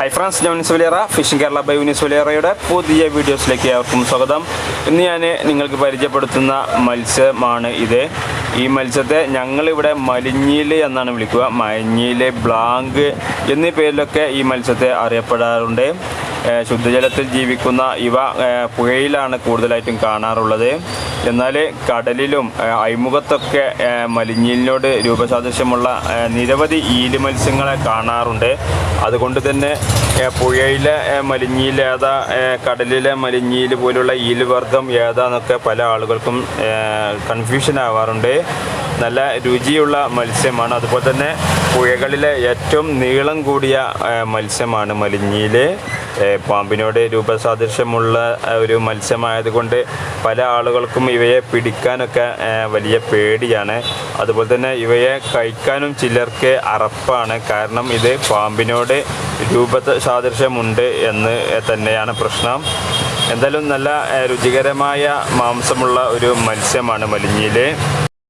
High friends ഞാൻ Sulera fishing Kerala by സുലേറയുടെ പുതിയ വീഡിയോസിലേക്ക് ഏവർക്കും സ്വാഗതം. ഇന്ന് ഞാൻ നിങ്ങൾക്ക് പരിചയപ്പെടുത്തുന്ന മത്സ്യമാണ് ഇത്. ഈ മത്സ്യത്തെ ഞങ്ങളിവിടെ മലിഞ്ഞീൽ എന്നാണ് വിളിക്കുക. മഞ്ഞീൽ ബ്ലാങ്ക് എന്നീ പേരിലൊക്കെ ഈ മത്സ്യത്തെ അറിയപ്പെടാറുണ്ട്. ശുദ്ധജലത്തിൽ ജീവിക്കുന്ന ഇവ പുഴയിലാണ് കൂടുതലായിട്ടും കാണാറുള്ളത്. എന്നാൽ കടലിലും അഴിമുഖത്തൊക്കെ മലിഞ്ഞീലിനോട് രൂപസാദൃശ്യമുള്ള നിരവധി ഈൽ മത്സ്യങ്ങളെ കാണാറുണ്ട്. അതുകൊണ്ട് തന്നെ പുഴയിലെ മലിഞ്ഞീൽ ഏതാ കടലിലെ മലിഞ്ഞീൽ പോലുള്ള ഈൽ വർഗം ഏതാന്നൊക്കെ പല ആളുകൾക്കും കൺഫ്യൂഷൻ ആവാറുണ്ട്. നല്ല രുചിയുള്ള മത്സ്യമാണ്. അതുപോലെ തന്നെ പുഴകളിലെ ഏറ്റവും നീളം കൂടിയ മത്സ്യമാണ് മലിഞ്ഞിയിൽ പാമ്പിനോട് രൂപസാദൃശ്യമുള്ള ഒരു മത്സ്യമായതുകൊണ്ട് പല ആളുകൾക്കും ഇവയെ പിടിക്കാനൊക്കെ വലിയ പേടിയാണ്. അതുപോലെ തന്നെ ഇവയെ കഴിക്കാനും ചിലർക്ക് അറപ്പാണ്. കാരണം ഇത് പാമ്പിനോട് രൂപ സാദൃശ്യമുണ്ട് എന്ന് തന്നെയാണ് പ്രശ്നം. എന്തായാലും നല്ല രുചികരമായ മാംസമുള്ള ഒരു മത്സ്യമാണ് മലിഞ്ഞീൽ.